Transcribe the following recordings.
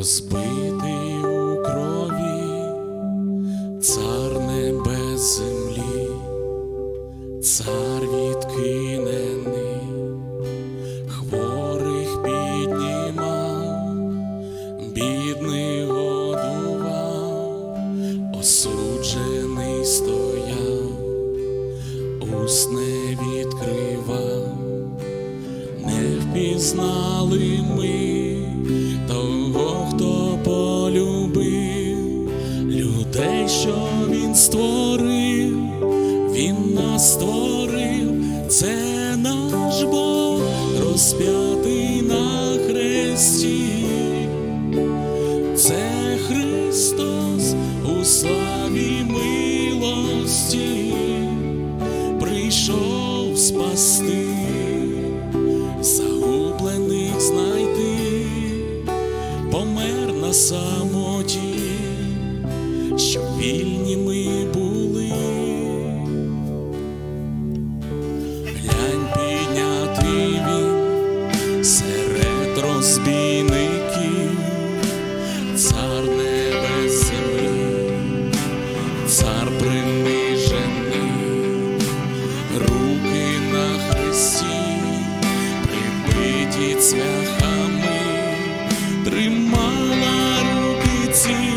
Омитий у крові, цар небес землі, цар відкинений, хворих піднімав, бідний годував, осуджений стояв, уст не відкривав, не впізнали ми людей, що він створив, він нас створив, це наш Бог розп'ятий на хресті. Це Христос у славі милості. Прийшов спасти, загублених знайти, помер на самоті, щоб вільні ми були. Глянь піднятий він серед розбійників, цар небес землі, цар принижений, руки на хресті, прибиті цвяхами, тримала руки ці,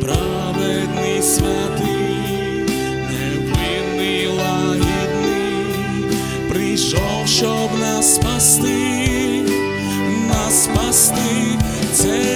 праведний святий, невинний лагідний, прийшов, щоб нас спасти, нас спасти, це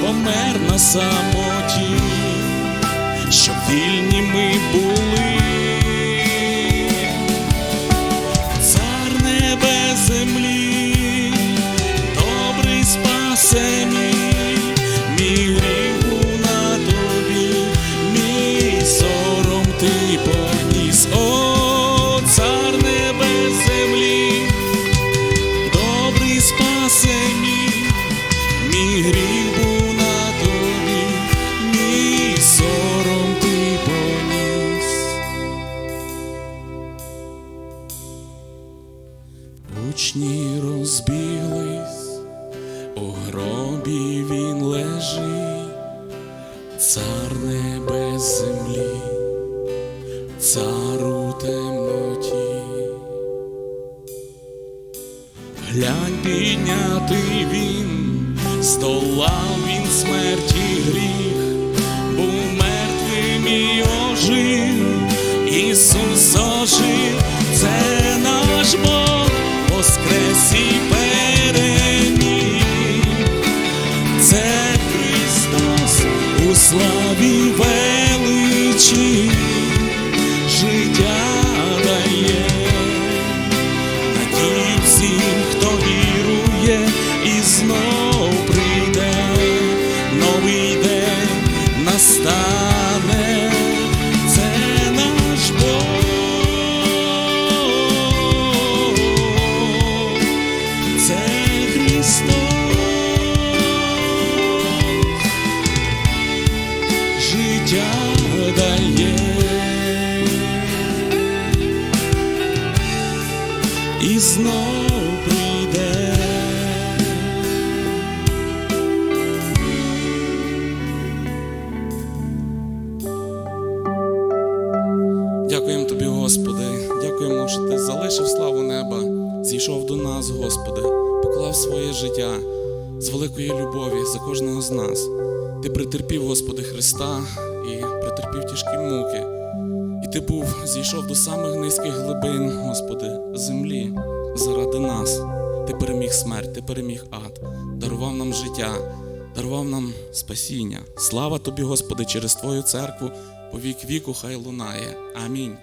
помер на самоті, щоб вільні ми були. Цар небе землі, добрий спасе Учні розбіглись, у гробі він лежить, цар небес землі, цар у темноті. Глянь піднятий він, здолав він смерті гріх, був мертвим і ожив, Ісус воскрес і. Це Христос у славі величі і знов прийде. Дякуємо тобі, Господи. Дякуємо, що ти залишив славу неба, зійшов до нас, Господи, поклав своє життя з великої любові за кожного з нас. Ти притерпів, Господи, Христа і притерпів тяжкі муки. Ти був, зійшов до самих низьких глибин, Господи, землі заради нас. Ти переміг смерть, ти переміг ад, дарував нам життя, дарував нам спасіння. Слава тобі, Господи, через Твою церкву, по вік віку хай лунає. Амінь.